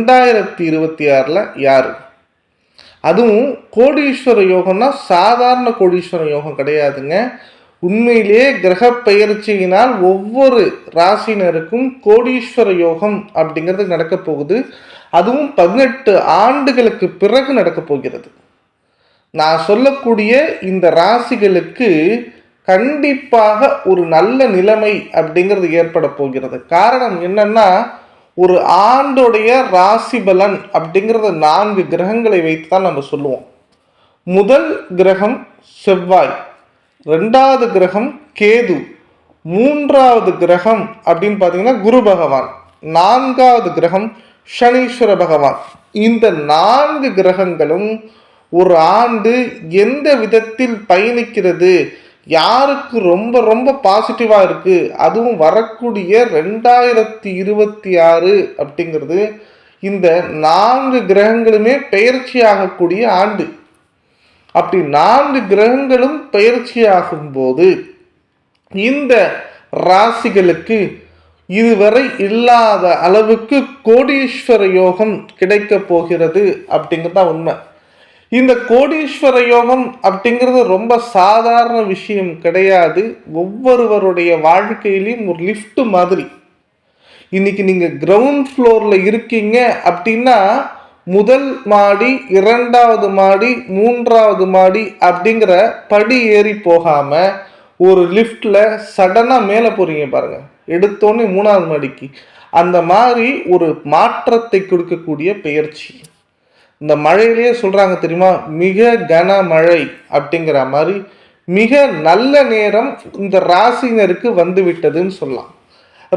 ரெண்டாயிரத்தி இருபத்தி ஆறில் யார்? அதுவும் கோடீஸ்வர யோகம்னா சாதாரண கோடீஸ்வர யோகம் கிடையாதுங்க. உண்மையிலேயே கிரக பெயர்ச்சியினால் ஒவ்வொரு ராசினருக்கும் கோடீஸ்வர யோகம் அப்படிங்கிறது நடக்க போகுது. அதுவும் பதினெட்டு ஆண்டுகளுக்கு பிறகு நடக்க போகிறது. நான் சொல்லக்கூடிய இந்த ராசிகளுக்கு கண்டிப்பாக ஒரு நல்ல நிலைமை அப்படிங்கிறது ஏற்பட போகிறது. காரணம் என்னன்னா ஒரு ஆண்டுடைய ராசி பலன் அப்படிங்கிறத நான்கு கிரகங்களை வைத்து தான் நம்ம சொல்லுவோம். முதல் கிரகம் செவ்வாய் ரெண்டாவது கிரகம் கேது மூன்றாவது கிரகம் அப்படின்னு பார்த்தீங்கன்னா குரு பகவான் நான்காவது கிரகம் சனீஸ்வர பகவான். இந்த நான்கு கிரகங்களும் ஒரு ஆண்டு எந்த விதத்தில் பயணிக்கிறது யாருக்கு ரொம்ப ரொம்ப பாசிட்டிவாக இருக்குது அதுவும் வரக்கூடிய ரெண்டாயிரத்தி இருபத்தி ஆறு அப்படிங்கிறது இந்த நான்கு கிரகங்களுமே பெயர்ச்சி ஆகக்கூடிய ஆண்டு. அப்படி நான்கு கிரகங்களும் பயிற்சியாகும் போது இந்த ராசிகளுக்கு இதுவரை இல்லாத அளவுக்கு கோடீஸ்வர யோகம் கிடைக்க போகிறது அப்படிங்கிறது தான் உண்மை. இந்த கோடீஸ்வர யோகம் அப்படிங்கிறது ரொம்ப சாதாரண விஷயம் கிடையாது. ஒவ்வொருவருடைய வாழ்க்கையிலையும் ஒரு லிஃப்ட் மாதிரி. இன்னைக்கு நீங்கள் கிரவுண்ட் ஃப்ளோரில் இருக்கீங்க அப்படின்னா முதல் மாடி இரண்டாவது மாடி மூன்றாவது மாடி அப்படிங்கிற படி ஏறி போகாமல் ஒரு லிஃப்டில் சடனாக மேலே போகிறீங்க பாருங்கள் எடுத்தோன்னே மூணாவது மாடிக்கு. அந்த மாதிரி ஒரு மாற்றத்தை கொடுக்கக்கூடிய பெயர்ச்சி இந்த மழையிலேயே சொல்கிறாங்க தெரியுமா? மிக கனமழை அப்படிங்கிற மாதிரி மிக நல்ல நேரம் இந்த ராசினருக்கு வந்து விட்டதுன்னு சொல்லலாம்.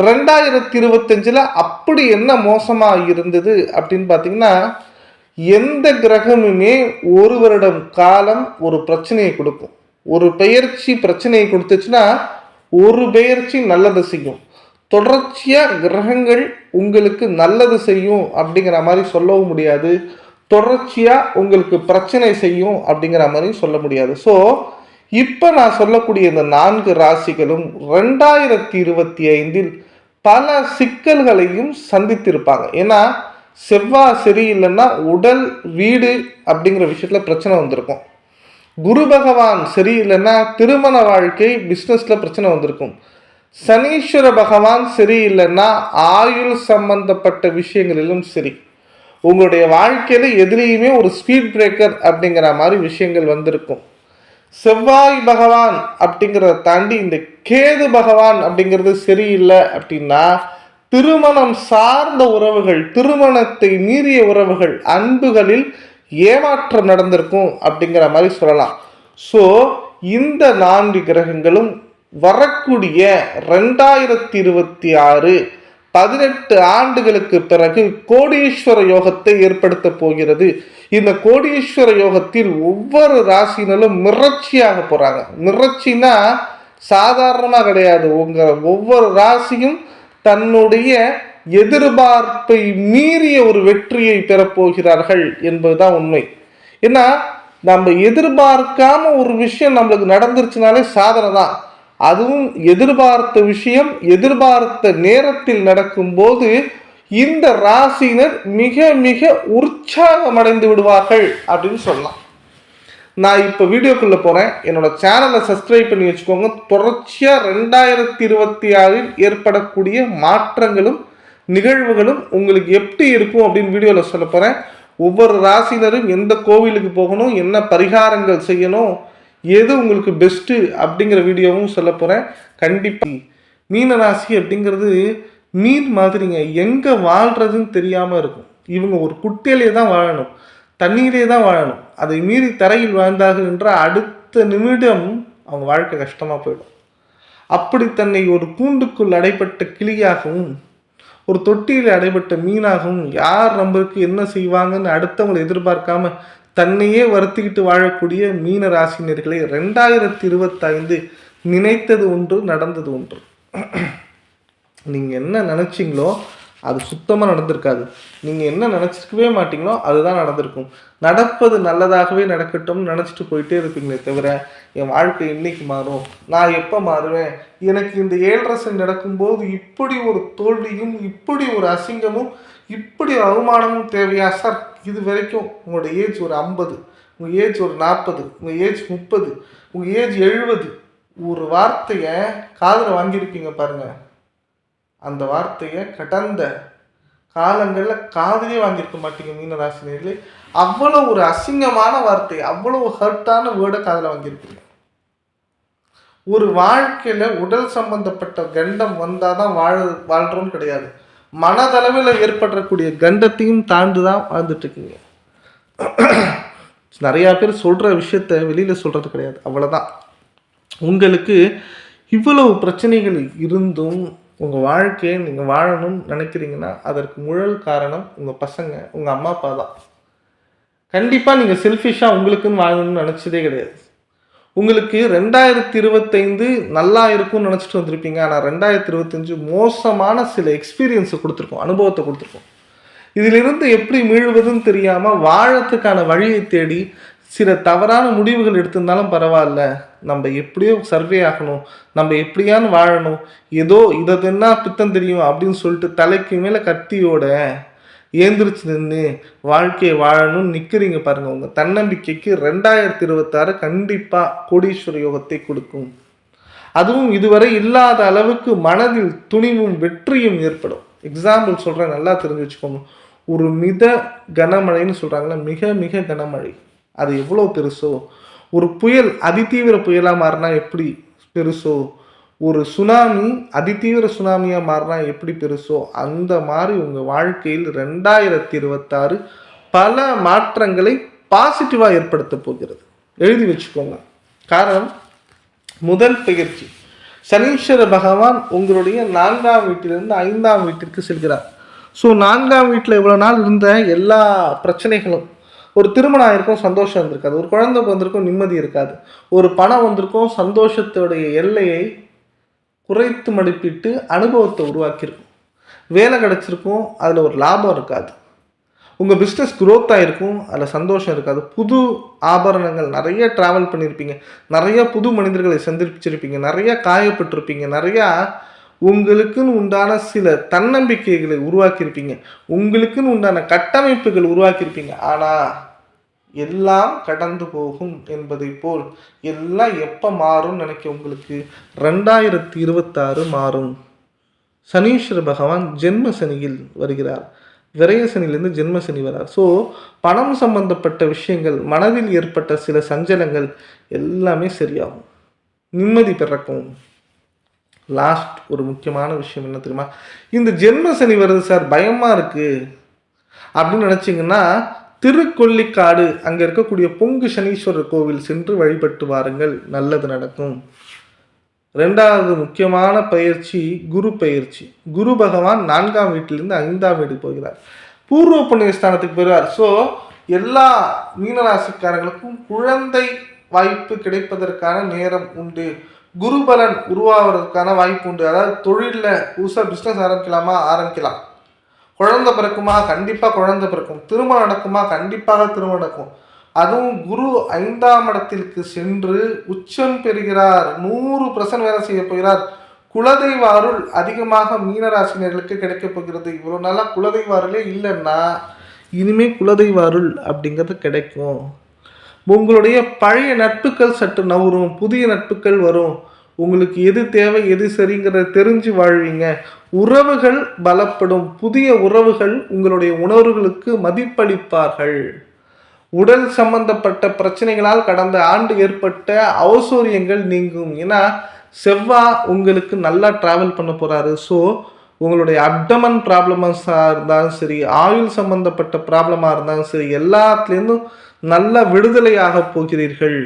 ரெண்டாயிரத்தி இருபத்தஞ்சில் அப்படி என்ன மோசமாக இருந்தது அப்படின்னு பார்த்தீங்கன்னா எந்த கிரகமுமே ஒரு வருடம் காலம் ஒரு பிரச்சனையை கொடுக்கும். ஒரு பெயர்ச்சி பிரச்சனையை கொடுத்துச்சுன்னா ஒரு பெயர்ச்சி நல்லது செய்யும். தொடர்ச்சியாக கிரகங்கள் உங்களுக்கு நல்லது செய்யும் அப்படிங்கிற மாதிரி சொல்லவும் முடியாது. தொடர்ச்சியாக உங்களுக்கு பிரச்சனை செய்யும் அப்படிங்கிற மாதிரி சொல்ல முடியாது. ஸோ இப்போ நான் சொல்லக்கூடிய இந்த நான்கு ராசிகளும் ரெண்டாயிரத்தி இருபத்தி ஐந்தில் பல சிக்கல்களையும் சந்தித்திருப்பாங்க. ஏன்னா செவ்வாய் சரியில்லைன்னா உடல் வீடு அப்படிங்கிற விஷயத்தில் பிரச்சனை வந்திருக்கும். குரு பகவான் சரியில்லைன்னா திருமண வாழ்க்கை பிஸ்னஸில் பிரச்சனை வந்திருக்கும். சனீஸ்வர பகவான் சரியில்லைன்னா ஆயுள் சம்பந்தப்பட்ட விஷயங்களிலும் சரி. உங்களுடைய வாழ்க்கையில் எதுலேயுமே ஒரு ஸ்பீட் பிரேக்கர் அப்படிங்கிற மாதிரி விஷயங்கள் வந்திருக்கும். செவ்வாய் பகவான் அப்படிங்கிறத தாண்டி இந்த கேது பகவான் அப்படிங்கிறது சரியில்லை அப்படின்னா திருமணம் சார்ந்த உறவுகள் திருமணத்தை மீறிய உறவுகள் அன்புகளில் ஏமாற்றம் நடந்திருக்கும் அப்படிங்கிற மாதிரி சொல்லலாம். ஸோ இந்த நான்கு கிரகங்களும் வரக்கூடிய ரெண்டாயிரத்தி இருபத்தி ஆறு பதினெட்டு ஆண்டுகளுக்கு பிறகு கோடீஸ்வர யோகத்தை ஏற்படுத்த போகிறது. இந்த கோடீஸ்வர யோகத்தில் ஒவ்வொரு ராசினரும் மிரட்சியாக போகிறாங்க மிரட்சினா சாதாரணமாக கிடையாது. உங்கள் ஒவ்வொரு ராசியும் தன்னுடைய எதிர்பார்ப்பை மீறிய ஒரு வெற்றியை பெறப்போகிறார்கள் என்பதுதான் உண்மை. ஏன்னா நம்ம எதிர்பார்க்காம ஒரு விஷயம் நம்மளுக்கு நடந்துருச்சுனாலே சாதனை தான் அதுவும் எதிர்பார்த்த விஷயம் எதிர்பார்த்த நேரத்தில் நடக்கும்போது இந்த ராசியினர் மிக மிக உற்சாகம் அடைந்து விடுவார்கள் அப்படின்னு சொல்லலாம். நான் இப்போ வீடியோக்குள்ளே போகிறேன் என்னோட சேனலை சப்ஸ்கிரைப் பண்ணி வச்சுக்கோங்க. தொடர்ச்சியாக ரெண்டாயிரத்தி இருபத்தி ஆறில் ஏற்படக்கூடிய மாற்றங்களும் நிகழ்வுகளும் உங்களுக்கு எப்படி இருக்கும் அப்படின்னு வீடியோவில் சொல்ல போகிறேன் ஒவ்வொரு ராசினரும் எந்த கோவிலுக்கு போகணும் என்ன பரிகாரங்கள் செய்யணும் எது உங்களுக்கு பெஸ்ட்டு அப்படிங்கிற வீடியோவும் சொல்ல போகிறேன் கண்டிப்பாக மீன ராசி அப்படிங்கிறது மீன் மாதிரிங்க. எங்கே வாழ்கிறதுன்னு தெரியாமல் இருக்கும். இவங்க ஒரு குட்டையிலே தான் வாழணும். தண்ணீரே தான் வாழணும். அதை மீறி தரையில் வாழ்ந்தார்கள் என்றால் அடுத்த நிமிடம் அவங்க வாழ்க்கை கஷ்டமாக போயிடும். அப்படி தன்னை ஒரு கூண்டுக்குள் அடைப்பட்ட கிளியாகவும் ஒரு தொட்டியில் அடைபட்ட மீனாகவும் யார் நம்மளுக்கு என்ன செய்வாங்கன்னு அடுத்தவங்களை எதிர்பார்க்காம தன்னையே வருத்திக்கிட்டு வாழக்கூடிய மீன ராசினியர்களை ரெண்டாயிரத்தி இருபத்தைந்து நினைத்தது ஒன்று நடந்தது ஒன்று. நீங்கள் என்ன நினச்சிங்களோ அது சுத்தமாக நடந்திருக்காது. நீங்கள் என்ன நினச்சிருக்கவே மாட்டிங்களோ அதுதான் நடந்திருக்கும். நடப்பது நல்லதாகவே நடக்கட்டும்னு நினச்சிட்டு போயிட்டே இருப்பீங்களே தவிர என் வாழ்க்கை இன்னைக்கு மாறும். நான் எப்போ மாறுவேன்? எனக்கு இந்த ஏழரசன் நடக்கும்போது இப்படி ஒரு தோல்வியும் இப்படி ஒரு அசிங்கமும் இப்படி அவமானமும் தேவையா சார் இது வரைக்கும் உங்களோட ஏஜ் ஒரு ஐம்பது உங்கள் ஏஜ் ஒரு நாற்பது உங்கள் ஏஜ் முப்பது உங்கள் ஏஜ் எழுபது. ஒரு வார்த்தையை காதில் வாங்கியிருப்பீங்க பாருங்கள் அந்த வார்த்தையை கடந்த காலங்களில் காதலே வாங்கியிருக்க மாட்டீங்க மீனராசினியர்களே. அவ்வளோ ஒரு அசிங்கமான வார்த்தை அவ்வளோ ஹர்ட்டான வேர்டை காதில் வாங்கியிருப்பீங்க ஒரு வாழ்க்கையில் உடல் சம்பந்தப்பட்ட கண்டம் வந்தால் தான் வாழ வாழ்கிறோன்னு கிடையாது. மனதளவில் ஏற்படக்கூடிய கண்டத்தையும் தாண்டி தான் வாழ்ந்துட்டுருக்கீங்க. நிறையா பேர் சொல்கிற விஷயத்த வெளியில் சொல்கிறது கிடையாது. அவ்வளோதான் உங்களுக்கு இவ்வளவு பிரச்சனைகள் இருந்தும் உங்கள் வாழ்க்கையை நீங்கள் வாழணும்னு நினைக்கிறீங்கன்னா அதற்கு முழல் காரணம் உங்கள் பசங்க உங்கள் அம்மா அப்பா தான். கண்டிப்பாக நீங்கள் செல்ஃபிஷாக உங்களுக்குன்னு வாழணும்னு நினச்சதே கிடையாது. உங்களுக்கு ரெண்டாயிரத்தி இருபத்தைந்து நல்லா இருக்கும்னு நினச்சிட்டு வந்திருப்பீங்க. ஆனால் ரெண்டாயிரத்தி இருபத்தஞ்சு மோசமான சில எக்ஸ்பீரியன்ஸை கொடுத்துருக்கோம். அனுபவத்தை கொடுத்துருக்கோம். இதிலிருந்து எப்படி மீழ்வதுன்னு தெரியாமல் வாழறதுக்கான வழியை தேடி சில தவறான முடிவுகள் எடுத்திருந்தாலும் பரவாயில்ல. நம்ம எப்படியோ சர்வே ஆகணும். நம்ம எப்படியான்னு வாழணும். ஏதோ இதை என்ன பித்தம் தெரியும் அப்படின்னு சொல்லிட்டு தலைக்கு மேலே கத்தியோட ஏந்திரிச்சு நின்று வாழ்க்கையை வாழணும்னு நிற்கிறீங்க பாருங்க. உங்கள் தன்னம்பிக்கைக்கு ரெண்டாயிரத்தி இருபத்தாறு கண்டிப்பாக கோடீஸ்வர யோகத்தை கொடுக்கும். அதுவும் இதுவரை இல்லாத அளவுக்கு மனதில் துணிவும் வெற்றியும் ஏற்படும். எக்ஸாம்பிள் சொல்கிறேன் நல்லா தெரிஞ்சு வச்சுக்கோங்க. ஒரு மித கனமழைன்னு சொல்கிறாங்களா மிக மிக கனமழை. அது எவ்வளோ பெருசோ? ஒரு புயல் அதிதீவிர புயலாக மாறினா எப்படி பெருசோ? ஒரு சுனாமி அதிதீவிர சுனாமியாக மாறினா எப்படி பெருசோ அந்த மாதிரி உங்கள் வாழ்க்கையில் ரெண்டாயிரத்தி இருபத்தாறு பல மாற்றங்களை பாசிட்டிவாக ஏற்படுத்த போகிறது. எழுதி வச்சுக்கோங்க. காரணம் முதல் பயிற்சி. சனீஸ்வர பகவான் உங்களுடைய நான்காம் வீட்டிலிருந்து ஐந்தாம் வீட்டிற்கு செல்கிறார். ஸோ நான்காம் வீட்டில் இவ்வளோ நாள் இருந்த எல்லா பிரச்சனைகளும் ஒரு திருமணம் ஆயிருக்கும் சந்தோஷம் இருந்திருக்காது ஒரு குழந்தை வந்திருக்கும் நிம்மதி இருக்காது. ஒரு பணம் வந்திருக்கும் சந்தோஷத்துடைய எல்லையை குறைத்து மதிப்பிட்டு அனுபவத்தை உருவாக்கியிருக்கும். வேலை கிடச்சிருக்கும் அதில் ஒரு லாபம் இருக்காது. உங்கள் பிஸ்னஸ் க்ரோத் ஆகிருக்கும் அதில் சந்தோஷம் இருக்காது. புது ஆபரணங்கள் நிறைய ட்ராவல் பண்ணியிருப்பீங்க. நிறைய புது மனிதர்களை சந்திச்சிருப்பீங்க. நிறைய காயப்பட்டிருப்பீங்க. நிறையா உங்களுக்குன்னு உண்டான சில தன்னம்பிக்கைகளை உருவாக்கியிருப்பீங்க. உங்களுக்குன்னு உண்டான கட்டமைப்புகள் உருவாக்கியிருப்பீங்க. ஆனால் எல்லாம் கடந்து போகும் என்பதை போல் எல்லாம் எப்போ மாறும் நினைக்க உங்களுக்கு? ரெண்டாயிரத்தி இருபத்தாறு மாறும். சனீஸ்வர பகவான் ஜென்ம சனியில் வருகிறார். விரய ஜென்மசனி ஜென்ம சனி வரார். ஸோ பணம் சம்பந்தப்பட்ட விஷயங்கள் மனதில் ஏற்பட்ட சில சஞ்சலங்கள் எல்லாமே சரியாகும். நிம்மதி பிறக்கும். லாஸ்ட் ஒரு முக்கியமான விஷயம் என்ன தெரியுமா? இந்த ஜென்ம சனி வருது சார் பயமாக இருக்குது அப்படின்னு நினச்சிங்கன்னா திருக்கொல்லிக்காடு அங்கே இருக்கக்கூடிய பொங்கு சனீஸ்வரர் கோவில் சென்று வழிபட்டு வாருங்கள். நல்லது நடக்கும். ரெண்டாவது முக்கியமான பயிற்சி குரு பயிற்சி. குரு பகவான் நான்காம் வீட்டிலிருந்து ஐந்தாம் வீட்டுக்கு போகிறார். பூர்வ புண்ணிய ஸ்தானத்துக்கு போகிறார் ஸோ எல்லா மீனராசிக்காரங்களுக்கும் குழந்தை வாய்ப்பு கிடைப்பதற்கான நேரம் உண்டு. குருபலன் உருவாகிறதுக்கான வாய்ப்பு உண்டு. அதாவது தொழிலில் புதுசாக பிஸ்னஸ் ஆரம்பிக்கலாமா? ஆரம்பிக்கலாம். குழந்தை பிறக்குமா? கண்டிப்பாக குழந்தை பிறக்கும். திருமணம் நடக்குமா? கண்டிப்பாக திருமணம் நடக்கும். அதுவும் குரு ஐந்தாம் இடத்திற்கு சென்று உச்சம் பெறுகிறார். நூறு பர்சன்ட் வேலை செய்ய போகிறார். குலதெய்வ அருள் அதிகமாக மீனராசினர்களுக்கு கிடைக்கப் போகிறது. இவ்வளோ நாளாக குலதெய்வ அருளே இல்லைன்னா இனிமேல் குலதெய்வ அருள் அப்படிங்கிறது கிடைக்கும். உங்களுடைய பழைய நட்புகள் சற்று நவரும் புதிய நட்புகள் வரும். உங்களுக்கு எது தேவை எது சரிங்கிறத தெரிஞ்சு வாழ்வீங்க. உறவுகள் பலப்படும். புதிய உறவுகள் உங்களுடைய உணர்வுகளுக்கு மதிப்பளிப்பார்கள். உடல் சம்பந்தப்பட்ட பிரச்சனைகளால் கடந்த ஆண்டு ஏற்பட்ட அவசூரியங்கள் நீங்கும். ஏன்னா செவ்வாய் உங்களுக்கு நல்லா ட்ராவல் பண்ண போகிறாரு ஸோ உங்களுடைய அப்டமன் ப்ராப்ளமஸாக இருந்தாலும் சரி ஆயுள் சம்பந்தப்பட்ட ப்ராப்ளமாக இருந்தாலும் சரி எல்லாத்துலேருந்தும் நல்ல விடுதலையாக போகிறீர்கள்.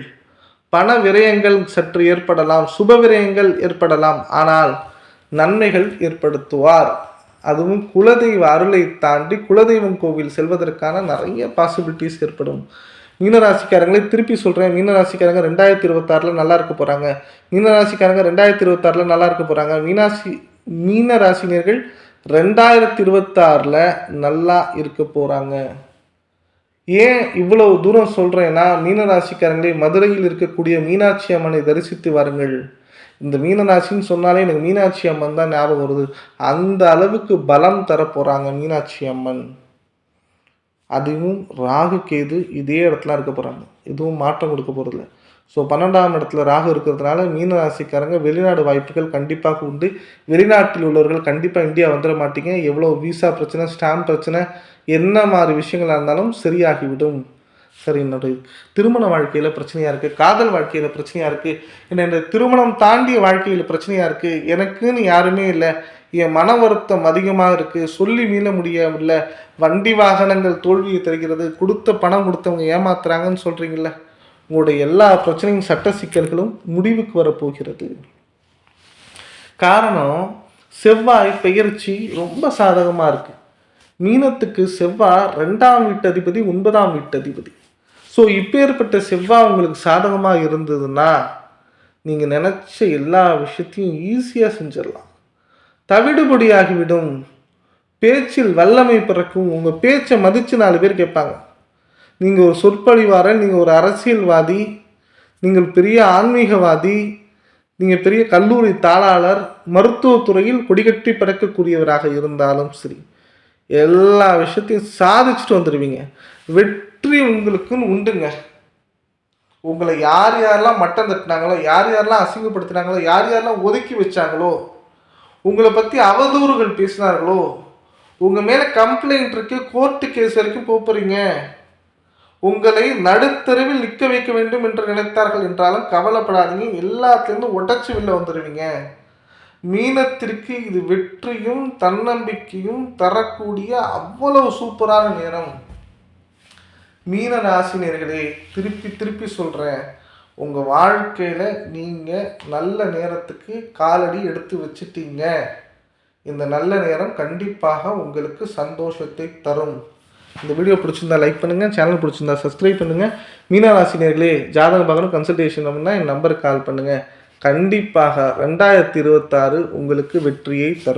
பண விரயங்கள் சற்று ஏற்படலாம் சுப விரயங்கள் ஏற்படலாம் ஆனால் நன்மைகள் ஏற்படுத்துவார். அதுவும் குலதெய்வ அருளை தாண்டி குலதெய்வம் கோவில் செல்வதற்கான நிறைய பாசிபிலிட்டிஸ் ஏற்படும். மீனராசிக்காரங்களே திருப்பி சொல்கிறேன் மீனராசிக்காரங்க ரெண்டாயிரத்தி இருபத்தாறில் நல்லா இருக்க போகிறாங்க மீனராசிக்காரங்க ரெண்டாயிரத்தி இருபத்தாறில் நல்லா இருக்க போகிறாங்க மீனாசி மீனராசினியர்கள் ரெண்டாயிரத்தி இருபத்தாறில் நல்லா இருக்க போகிறாங்க ஏன் இவ்வளவு தூரம் சொல்கிறேன்னா மீனராசிக்காரங்களே மதுரையில் இருக்கக்கூடிய மீனாட்சி அம்மனை தரிசித்து வாருங்கள். இந்த மீனராசின்னு சொன்னாலே எனக்கு மீனாட்சி அம்மன் தான் ஞாபகம் வருது. அந்த அளவுக்கு பலம் தரப்போகிறாங்க மீனாட்சி அம்மன். அதுவும் ராகு கேது இதே இடத்துல இருக்க போகிறாங்க எதுவும் மாற்றம் கொடுக்க போகிறதில்ல ஸோ பன்னெண்டாம் இடத்துல ராகு இருக்கிறதுனால மீனராசிக்காரங்க வெளிநாடு வாய்ப்புகள் கண்டிப்பாக உண்டு. வெளிநாட்டில் உள்ளவர்கள் கண்டிப்பாக இந்தியா வந்துட மாட்டீங்க. எவ்வளோ விசா பிரச்சனை ஸ்டாம்ப் பிரச்சனை என்ன மாதிரி விஷயங்களாக இருந்தாலும் சரியாகிவிடும். சரி என்னுடைய திருமண வாழ்க்கையில் பிரச்சனையாக இருக்குது காதல் வாழ்க்கையில் பிரச்சனையாக இருக்குது என்ன திருமணம் தாண்டிய வாழ்க்கையில் பிரச்சனையாக இருக்குது எனக்குன்னு யாருமே இல்லை என் மன வருத்தம் அதிகமாக இருக்குது சொல்லி மீள முடியவில்லை வண்டி வாகனங்கள் தோல்வியை தருகிறது கொடுத்த பணம் கொடுத்தவங்க ஏமாத்துறாங்கன்னு சொல்கிறீங்கள உங்களுடைய எல்லா பிரச்சனையும் சட்ட சிக்கல்களும் முடிவுக்கு வரப்போகிறது. காரணம் செவ்வாய் பெயர்ச்சி ரொம்ப சாதகமாக இருக்குது மீனத்துக்கு செவ்வாய் ரெண்டாம் வீட்டதிபதி ஒன்பதாம் வீட்டதிபதி. ஸோ இப்பேற்பட்ட செவ்வாய் உங்களுக்கு சாதகமாக இருந்ததுன்னா நீங்கள் நினச்ச எல்லா விஷயத்தையும் ஈஸியாக செஞ்சிடலாம். தவிடுபடியாகிவிடும். பேச்சில் வல்லமை பிறக்கும். உங்கள் பேச்சை மதித்து நாலு பேர் கேட்பாங்க. நீங்கள் ஒரு சொற்பொழிவாரன் நீங்கள் ஒரு அரசியல்வாதி நீங்கள் பெரிய ஆன்மீகவாதி நீங்கள் பெரிய கல்லூரி தாளாளர் மருத்துவத்துறையில் கொடிகட்டி பிறக்கக்கூடியவராக இருந்தாலும் சரி. எல்லா விஷயத்தையும் சாதிச்சுட்டு வந்துடுவீங்க வெற்றி உங்களுக்குன்னு உண்டுங்க. உங்களை யார் யாரெல்லாம் மட்டம் தட்டினாங்களோ யார் யாரெல்லாம் அசிங்கப்படுத்தினாங்களோ யார் யாரெல்லாம் ஒதுக்கி வச்சாங்களோ உங்களை பற்றி அவதூறுகள் பேசினார்களோ உங்கள் மேலே கம்ப்ளைண்ட் இருக்கு கோர்ட்டு கேஸ் வரைக்கும் போகிறீங்க உங்களை நடுத்தருவில் நிற்க வைக்க வேண்டும் என்று நினைத்தார்கள் என்றாலும் கவலைப்படாதீங்க. எல்லாத்துலேருந்து உடச்சி வெளில வந்துடுவீங்க மீனத்திற்கு இது வெற்றியும் தன்னம்பிக்கையும் தரக்கூடிய அவ்வளவு சூப்பரான நேரம். மீன ராசினியர்களே திருப்பி திருப்பி சொல்கிறேன் உங்கள் வாழ்க்கையில் நீங்கள் நல்ல நேரத்துக்கு காலடி எடுத்து வச்சிட்டீங்க. இந்த நல்ல நேரம் கண்டிப்பாக உங்களுக்கு சந்தோஷத்தை தரும். இந்த வீடியோ பிடிச்சிருந்தா லைக் பண்ணுங்கள் சேனல் பிடிச்சிருந்தா சப்ஸ்கிரைப் பண்ணுங்கள் மீனராசினியர்களே ஜாதக பார்க்கணும் கன்சல்டேஷன் அப்படின்னா என் நம்பருக்கு கால் பண்ணுங்கள் கண்டிப்பாக ரெண்டாயிரத்தி இருபத்தாறு உங்களுக்கு வெற்றியை தரும்.